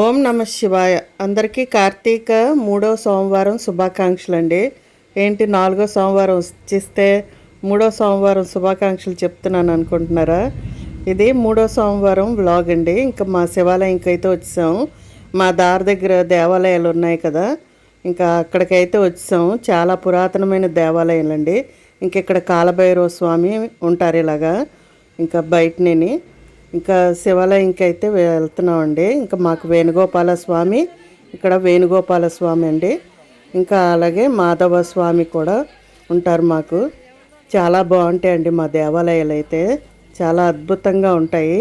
ఓం నమ శివాయ. అందరికీ కార్తీక మూడో సోమవారం శుభాకాంక్షలు అండి ఏంటి నాలుగో సోమవారం వచ్చిస్తే మూడో సోమవారం శుభాకాంక్షలు చెప్తున్నాను అనుకుంటున్నారా? ఇది మూడో సోమవారం వ్లాగ్ అండి. ఇంకా మా శివాలయంకి అయితే వచ్చాం. మా దారి దగ్గర దేవాలయాలు ఉన్నాయి కదా. ఇంకా అక్కడికైతే వచ్చాం. చాలా పురాతనమైన దేవాలయాలు అండి ఇంక ఇక్కడ కాలభైరవ స్వామి ఉంటారు ఇలాగా. ఇంకా బయటనేని. ఇంకా శివాలయంకి అయితే వెళ్తున్నామండి. ఇంకా మాకు వేణుగోపాల స్వామి ఇక్కడ వేణుగోపాల స్వామి అండి. ఇంకా అలాగే మాధవ స్వామి కూడా ఉంటారు మాకు. చాలా బాగుంటాయండి మా దేవాలయాలు అయితే చాలా అద్భుతంగా ఉంటాయి.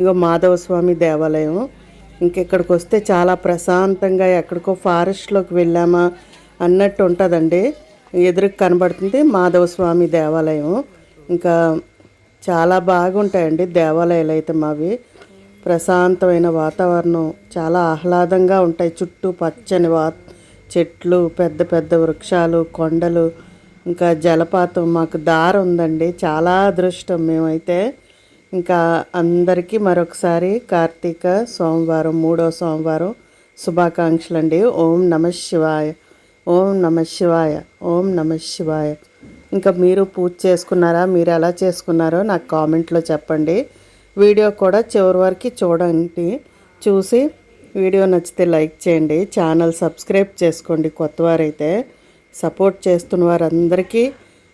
ఇగో మాధవ స్వామి దేవాలయం ఇంకెక్కడికి వస్తే చాలా ప్రశాంతంగా ఎక్కడికో ఫారెస్ట్లోకి వెళ్ళామా అన్నట్టు ఉంటుందండి. ఎదురుకు కనబడుతుంది మాధవ స్వామి దేవాలయం. ఇంకా చాలా బాగుంటాయండి దేవాలయాలు అయితే మావి. ప్రశాంతమైన వాతావరణం చాలా ఆహ్లాదంగా ఉంటాయి. చుట్టూ పచ్చని వా చెట్లు పెద్ద పెద్ద వృక్షాలు కొండలు ఇంకా జలపాతం మాకు దారి ఉందండి. చాలా అదృష్టం మేమైతే. ఇంకా అందరికీ మరొకసారి కార్తీక సోమవారం మూడో సోమవారం శుభాకాంక్షలు అండి ఓం నమ శివాయ ఓం నమ శివాయ ఓం నమ శివాయ. ఇంకా మీరు పూజ చేసుకున్నారా? మీరు ఎలా చేసుకున్నారో నాకు కామెంట్లో చెప్పండి. వీడియో కూడా చివరి వరకు చూడండి. చూసి వీడియో నచ్చితే లైక్ చేయండి. ఛానల్ సబ్స్క్రైబ్ చేసుకోండి కొత్తవారైతే సపోర్ట్ చేస్తున్న వారందరికీ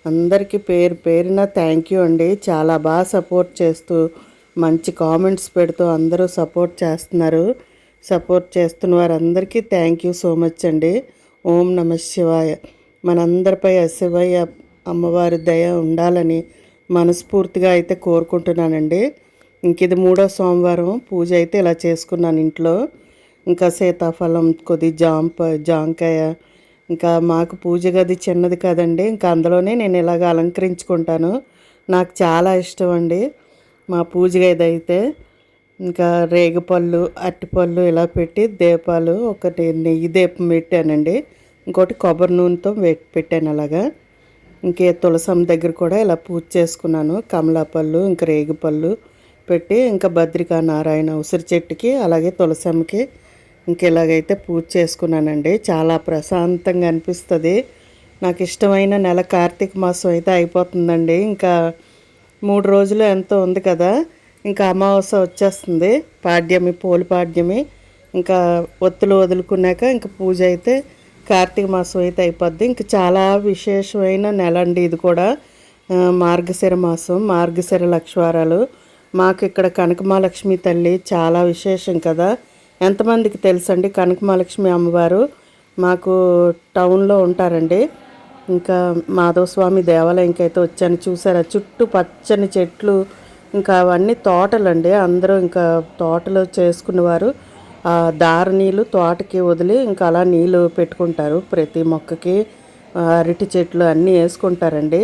అందరికీ పేరు పేరున థ్యాంక్ యూ అండి. చాలా బాగా సపోర్ట్ చేస్తూ మంచి కామెంట్స్ పెడుతూ అందరూ సపోర్ట్ చేస్తున్నారు. సపోర్ట్ చేస్తున్న వారందరికీ థ్యాంక్ యూ సో మచ్ అండి. ఓం నమ శివాయ. మనందరిపై శివయ్య అమ్మవారి దయ ఉండాలని మనస్ఫూర్తిగా అయితే కోరుకుంటున్నానండి. ఇంక ఇది మూడో సోమవారం పూజ అయితే ఇలా చేసుకున్నాను ఇంట్లో. ఇంకా సీతాఫలం కొద్ది జాంప జాంకాయ ఇంకా మాకు పూజ గది చిన్నది కదండి. ఇంకా అందులోనే నేను ఇలాగ అలంకరించుకుంటాను. నాకు చాలా ఇష్టం అండి మా పూజ గది అయితే. ఇంకా రేగిపళ్ళు అరటిపళ్ళు ఇలా పెట్టి దీపాలు ఒకటి నెయ్యి దీపం పెట్టానండి. ఇంకోటి కొబ్బరి నూనెతో పెట్టాను అలాగా. ఇంకే తులసం దగ్గర కూడా ఇలా పూజ చేసుకున్నాను. కమలాపళ్ళు ఇంకా రేగిపళ్ళు పెట్టి ఇంకా భద్రికా నారాయణ ఉసిరి చెట్టుకి అలాగే తులసమ్మకి ఇంక ఇలాగైతే పూజ చేసుకున్నానండి. చాలా ప్రశాంతంగా అనిపిస్తుంది. నాకు ఇష్టమైన నెల కార్తీక మాసం అయితే అయిపోతుందండి. ఇంకా మూడు రోజులు ఎంతో ఉంది కదా ఇంకా అమావాస్య వచ్చేస్తుంది. పాడ్యమి పోలి పాడ్యమి ఇంకా ఒత్తులు వదులుకున్నాక ఇంకా పూజ అయితే కార్తీక మాసం అయితే అయిపోద్ది. ఇంకా చాలా విశేషమైన నెల అండి ఇది కూడా. మార్గశిర మాసం మార్గశిర లక్ష్వారాలు. మాకు ఇక్కడ కనకమాలక్ష్మి తల్లి చాలా విశేషం కదా. ఎంతమందికి తెలుసండి కనకమాలక్ష్మి అమ్మవారు? మాకు టౌన్లో ఉంటారండి. ఇంకా మాధవస్వామి దేవాలయంకి అయితే వచ్చాను. చూసారా? చుట్టూ పచ్చని చెట్లు ఇంకా అవన్నీ తోటలండి. అందరూ ఇంకా తోటలు చేసుకునేవారు. దారి నీళ్ళు తోటకి వదిలి ఇంకా అలా నీళ్ళు పెట్టుకుంటారు. ప్రతి మొక్కకి అరటి చెట్లు అన్నీ వేసుకుంటారండి.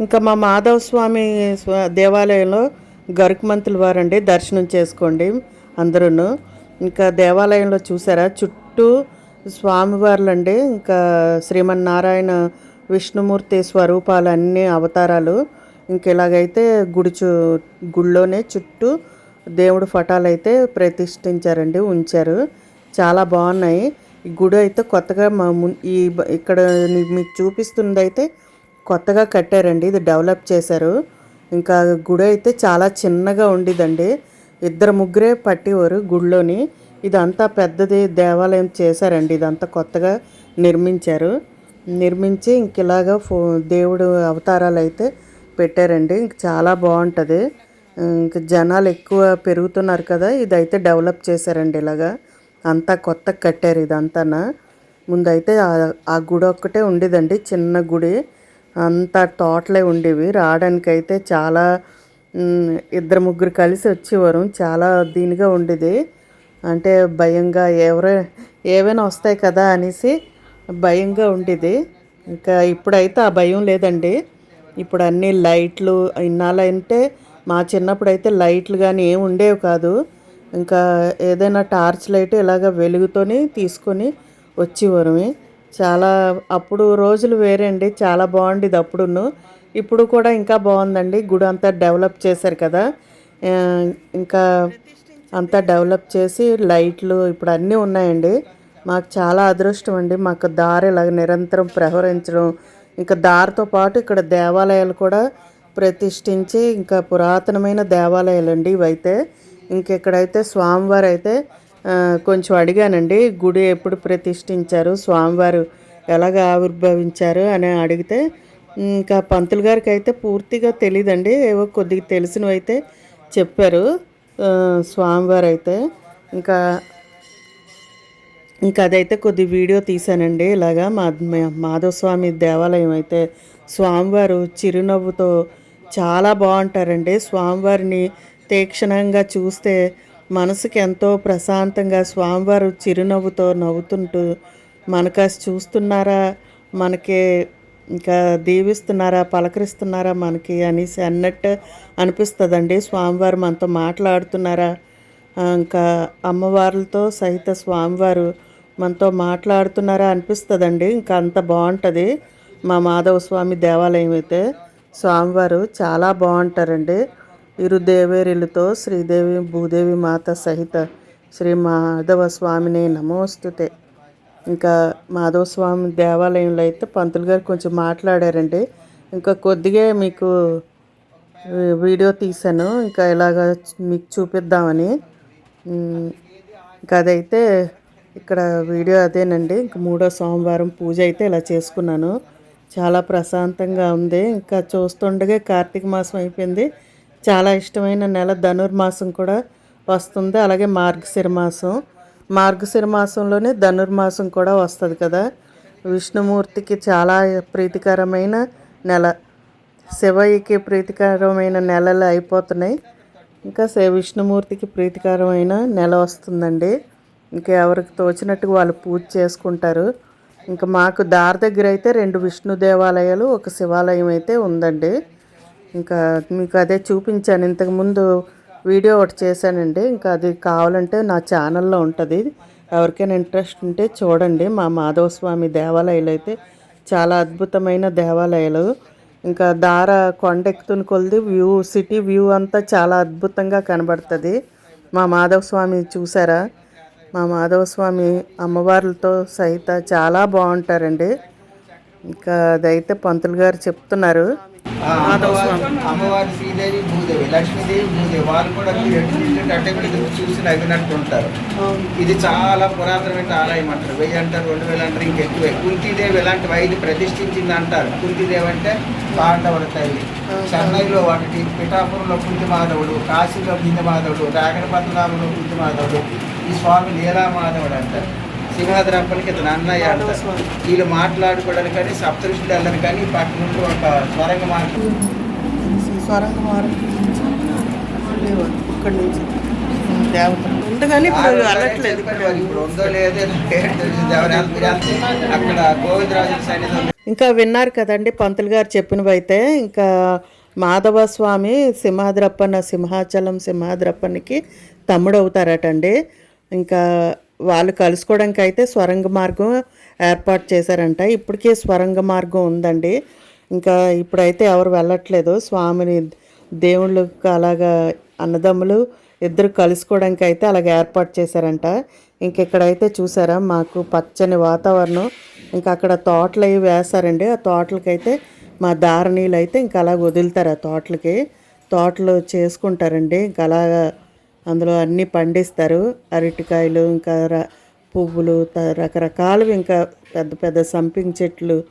ఇంకా మా మాధవ స్వామి దేవాలయంలో గరుకుమంతుల వారండి. దర్శనం చేసుకోండి అందరూ ఇంకా దేవాలయంలో చూసారా? చుట్టూ స్వామివార్లండి. ఇంకా శ్రీమన్నారాయణ విష్ణుమూర్తి స్వరూపాలు అన్ని అవతారాలు. ఇంక ఇలాగైతే గుడి చు గుళ్ళోనే చుట్టూ దేవుడు ఫటాలు అయితే ప్రతిష్ఠించారండి ఉంచారు. చాలా బాగున్నాయి. ఈ గుడి అయితే కొత్తగా మా ఈ ఇక్కడ మీకు చూపిస్తుంది అయితే కొత్తగా కట్టారండి. ఇది డెవలప్ చేశారు. ఇంకా గుడి అయితే చాలా చిన్నగా ఉండేదండి. ఇద్దరు ముగ్గురే పట్టేవారు గుడిలోని. ఇదంతా పెద్దది దేవాలయం చేశారండి. ఇదంతా కొత్తగా నిర్మించారు. నిర్మించి ఇంక ఇలాగా ఫో దేవుడు అవతారాలు అయితే పెట్టారండి. ఇంక చాలా బాగుంటుంది. ఇంకా జనాలు ఎక్కువ పెరుగుతున్నారు కదా ఇదైతే డెవలప్ చేశారండి ఇలాగా. అంతా కొత్త కట్టారు ఇదంతానా. ముందైతే ఆ గుడి ఒక్కటే ఉండేదండి చిన్న గుడి. అంతా తోటలే ఉండేవి. రావడానికైతే చాలా ఇద్దరు ముగ్గురు కలిసి వచ్చేవారు. చాలా దీనిగా ఉండేది. అంటే భయంగా ఎవరో ఏవైనా వస్తాయి కదా అనేసి భయంగా ఉండేది. ఇంకా ఇప్పుడైతే ఆ భయం లేదండి. ఇప్పుడు అన్ని లైట్లు ఇన్నాళ్ళంటే మా చిన్నప్పుడు అయితే లైట్లు కానీ ఏమి ఉండేవి కాదు. ఇంకా ఏదైనా టార్చ్ లైట్ ఇలాగ వెలుగుతోని తీసుకొని వచ్చేవారమే చాలా అప్పుడు రోజులు వేరే అండి చాలా బాగుండేది అప్పుడును. ఇప్పుడు కూడా ఇంకా బాగుందండి. గుడి అంతా డెవలప్ చేశారు కదా. ఇంకా అంతా డెవలప్ చేసి లైట్లు ఇప్పుడు అన్నీ ఉన్నాయండి. మాకు చాలా అదృష్టం అండి. మాకు దారి ఇలాగ నిరంతరం ప్రహరించడం ఇంకా దారితో పాటు ఇక్కడ దేవాలయాలు కూడా ప్రతిష్ఠించి ఇంకా పురాతనమైన దేవాలయాలు అండి ఇవైతే. ఇంకెక్కడైతే స్వామివారు అయితే కొంచెం అడిగానండి గుడి ఎప్పుడు ప్రతిష్ఠించారు స్వామివారు ఎలాగ ఆవిర్భవించారు అని అడిగితే ఇంకా పంతులు గారికి అయితే పూర్తిగా తెలియదండి ఏవో కొద్దిగా తెలిసినవి అయితే చెప్పారు స్వామివారు అయితే ఇంకా ఇంకా అదైతే కొద్ది వీడియో తీశానండి ఇలాగా మా మా- మాధవస్వామి దేవాలయం అయితే స్వామివారు చిరునవ్వుతో చాలా బాగుంటారండి. స్వామివారిని తీక్షణంగా చూస్తే మనసుకి ఎంతో ప్రశాంతంగా స్వామివారు చిరునవ్వుతో నవ్వుతుంటూ మనకాసి చూస్తున్నారా? మనకి ఇంకా దీవిస్తున్నారా? పలకరిస్తున్నారా మనకి అనేసి అన్నట్టు అనిపిస్తుందండి. స్వామివారు మనతో మాట్లాడుతున్నారా? ఇంకా అమ్మవార్లతో సహిత స్వామివారు మనతో మాట్లాడుతున్నారా అనిపిస్తుందండి. ఇంకా అంత బాగుంటుంది మా మాధవ స్వామి దేవాలయం అయితే స్వామివారు చాలా బాగుంటారండి. ఇరు దేవేరులతో శ్రీదేవి భూదేవి మాత సహిత శ్రీ మాధవ స్వామిని నమోస్తుతే. ఇంకా మాధవ స్వామి దేవాలయంలో అయితే పంతులు గారు కొంచెం మాట్లాడారండి. ఇంకా కొద్దిగా మీకు వీడియో తీశాను. ఇంకా ఇలాగ మీకు చూపిద్దామని. ఇంకా అదైతే ఇక్కడ వీడియో అదేనండి. ఇంక మూడో సోమవారం పూజ అయితే ఇలా చేసుకున్నాను. చాలా ప్రశాంతంగా ఉంది. ఇంకా చూస్తుండగా కార్తీక మాసం అయిపోయింది. చాలా ఇష్టమైన నెల ధనుర్మాసం కూడా వస్తుంది. అలాగే మార్గశిర మాసం. మార్గశిర మాసంలోనే ధనుర్మాసం కూడా వస్తుంది కదా. విష్ణుమూర్తికి చాలా ప్రీతికరమైన నెల. శివయ్యకి ప్రీతికరమైన నెలలు అయిపోతున్నాయి. ఇంకా విష్ణుమూర్తికి ప్రీతికరమైన నెల వస్తుందండి. ఇంకా ఎవరికి తోచినట్టుగా వాళ్ళు పూజ చేసుకుంటారు. ఇంకా మాకు దారి దగ్గర అయితే రెండు విష్ణు దేవాలయాలు ఒక శివాలయం అయితే ఉందండి. ఇంకా మీకు అదే చూపించాను. ఇంతకుముందు వీడియో ఒకటి చేశానండి. ఇంకా అది కావాలంటే నా ఛానల్లో ఉంటుంది. ఎవరికైనా ఇంట్రెస్ట్ ఉంటే చూడండి. మా మాధవస్వామి దేవాలయాలు అయితే చాలా అద్భుతమైన దేవాలయాలు. ఇంకా దార కొండెక్కుతున్న కొలిది వ్యూ సిటీ వ్యూ అంతా చాలా అద్భుతంగా కనబడుతుంది. మా మాధవ స్వామి చూసారా? మా మాధవ స్వామి అమ్మవార్లతో సహిత చాలా బాగుంటారండి. ఇంకా అదైతే పంతులు గారు చెప్తున్నారు. ఆ అమ్మవారు శ్రీదేవి భూదేవి లక్ష్మీదేవి భూదేవి వాళ్ళు కూడా అంటే చూసి నవ్వినట్టు ఉంటారు. ఇది చాలా పురాతనమైన ఆలయం అంటారు. వెయ్యి అంటారు రెండు వేలు అంటారు ఇంకెక్కువే. కుంతీదేవి ఇలాంటివి ఐదు ప్రతిష్ఠించింది అంటారు. కుంతీదేవి అంటే పాండవుల తల్లి. చెన్నైలో ఒకటి పిఠాపురంలో కుంతి మాధవుడు కాశీలో కుంతి మాధవుడు రాగణపట్నంలో కుంతి మాధవుడు ఈ స్వామి లీలా మాధవుడు అంటారు. సింహాద్రప్పనికి ఇతను అన్నయ్య అంటారు వీళ్ళు మాట్లాడుకోవడానికి కానీ సప్తఋషులు వెళ్ళరు కానీ ఈ పక్క నుండి ఒక స్వరంగ మార్గం స్వరంగ మార్గం ఇక్కడి నుంచి. దేవత ఉండగానే ఇప్పుడు అలట్లేదు చెప్పారు మరి ఇప్పుడు ఉందో లేదో పేరు తెలిసింది ఎవరు వెళ్తే అక్కడ గోవిందరాజు సన్నిధి ఉంది. ఇంకా విన్నారు కదండి పంతులు గారు చెప్పినవి అయితే ఇంకా మాధవ స్వామి సింహాద్రప్పన్న సింహాచలం సింహాద్రప్పనికి తమ్ముడు అవుతారటండి ఇంకా వాళ్ళు కలుసుకోవడానికి అయితే స్వరంగ మార్గం ఏర్పాటు చేశారంట. ఇప్పటికే స్వరంగ మార్గం ఉందండి. ఇంకా ఇప్పుడైతే ఎవరు వెళ్ళట్లేదు. స్వామిని దేవుళ్ళు అలాగా అన్నదమ్ములు ఇద్దరు కలుసుకోవడానికి అయితే అలాగ ఏర్పాటు చేశారంట. ఇంక ఇక్కడైతే చూసారా మాకు పచ్చని వాతావరణం. ఇంకా అక్కడ తోటలు అవి వేశారండి. ఆ తోటలకైతే మా దారణీలు అయితే ఇంకా అలా వదులుతారు ఆ తోటలకి. తోటలు చేసుకుంటారండి. ఇంకా అలాగా అందులో అన్నీ పండిస్తారు. అరటికాయలు ఇంకా ర- పువ్వులు త- ఇంకా పెద్ద పెద్ద సంపింగ్ చెట్లు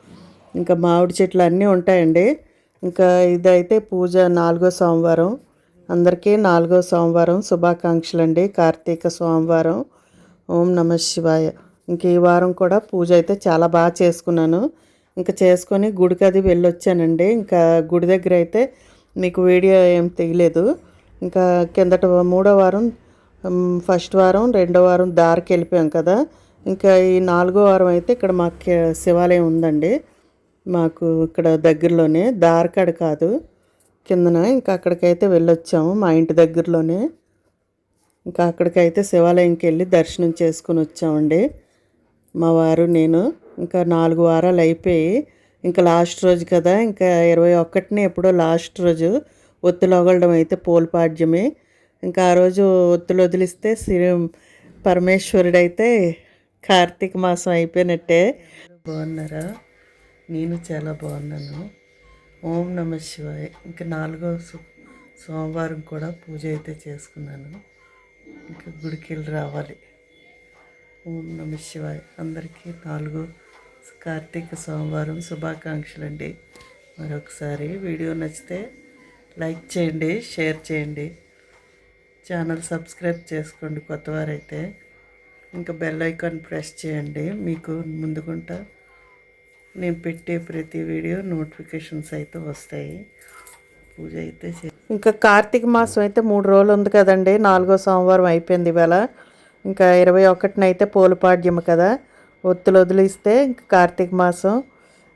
ఇంకా మామిడి చెట్లు అన్నీ ఉంటాయండి. ఇంకా ఇదైతే పూజ నాలుగో సోమవారం. అందరికీ నాలుగో సోమవారం శుభాకాంక్షలు అండి కార్తీక సోమవారం. ఓం నమ శివాయ. ఇంక ఈ వారం కూడా పూజ అయితే చాలా బాగా చేసుకున్నాను. ఇంకా చేసుకొని గుడికి అది వెళ్ళొచ్చానండి. ఇంకా గుడి దగ్గర అయితే మీకు వీడియో ఏం తీయలేదు. ఇంకా కిందట మూడో వారం ఫస్ట్ వారం రెండో వారం దారికి వెళ్ళిపోయాం కదా. ఇంకా ఈ నాలుగో వారం అయితే ఇక్కడ మాకు శివాలయం ఉందండి. మాకు ఇక్కడ దగ్గరలోనే దారికాడ కాదు కిందన ఇంకా అక్కడికైతే వెళ్ళొచ్చాము మా ఇంటి దగ్గరలోనే. ఇంకా అక్కడికైతే శివాలయంకి వెళ్ళి దర్శనం చేసుకుని వచ్చామండి. మా వారు నేను ఇంకా నాలుగు వారాలు అయిపోయి ఇంకా లాస్ట్ రోజు కదా ఇంకా ఇరవై ఒక్కటిని ఎప్పుడో లాస్ట్ రోజు ఒత్తులొగలడం అయితే పోల్పాడ్యమే. ఇంకా ఆ రోజు ఒత్తులు వదిలిస్తే శ్రీ పరమేశ్వరుడైతే కార్తీక మాసం అయిపోయినట్టే. బాగున్నారా? నేను చాలా బాగున్నాను. ఓం నమ శివాయ. ఇంకా నాలుగో సోమవారం కూడా పూజ అయితే చేసుకున్నాను. ఇంకా గుడికి వెళ్ళి రావాలి. ఓం నమ శివాయ. అందరికీ నాలుగో కార్తీక సోమవారం శుభాకాంక్షలు అండి మరొకసారి వీడియో నచ్చితే లైక్ చేయండి షేర్ చేయండి. ఛానల్ సబ్స్క్రైబ్ చేసుకోండి కొత్తవారైతే. ఇంకా బెల్ ఐకాన్ ప్రెస్ చేయండి. మీకు ముందుకుంటా నేను పెట్టే ప్రతి వీడియో నోటిఫికేషన్స్ అయితే వస్తాయి. పూజ అయితే ఇంకా కార్తీక మాసం అయితే మూడు రోజులు ఉంది కదండి. నాలుగో సోమవారం అయిపోయింది ఇవాళ. ఇంకా ఇరవై ఒకటిన అయితే పోలపాడ్యం కదా. ఒత్తులు వదిలిస్తే ఇంకా కార్తీక మాసం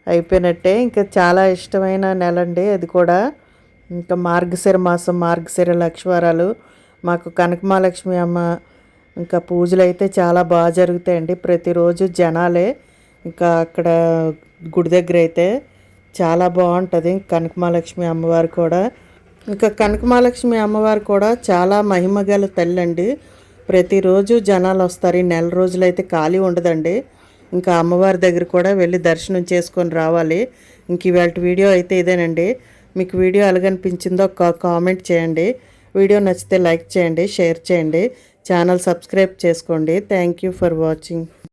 అయిపోయినట్టే. ఇంకా చాలా ఇష్టమైన నెల అండి అది కూడా. ఇంకా మార్గశిర మాసం మార్గశిర లక్ష్మీవారాలు మాకు కనకమాలక్ష్మి అమ్మ ఇంకా పూజలు అయితే చాలా బాగా జరుగుతాయండి. ప్రతిరోజు జనాలే ఇంకా అక్కడ గుడి దగ్గర అయితే చాలా బాగుంటుంది. కనకమాలక్ష్మి అమ్మవారు కూడా. ఇంకా కనకమాలక్ష్మి అమ్మవారు కూడా చాలా మహిమ గల తల్లి అండి ప్రతిరోజు జనాలు వస్తారు. ఈ నెల రోజులైతే ఖాళీ ఉండదండి. ఇంకా అమ్మవారి దగ్గర కూడా వెళ్ళి దర్శనం చేసుకొని రావాలి. ఇంక ఇవాళ వీడియో అయితే ఇదేనండి. మీకు వీడియో ఎలాగనిపించిందో ఒక కామెంట్ చేయండి. వీడియో నచ్చితే లైక్ చేయండి షేర్ చేయండి. ఛానల్ సబ్స్క్రైబ్ చేసుకోండి. Thank you for watching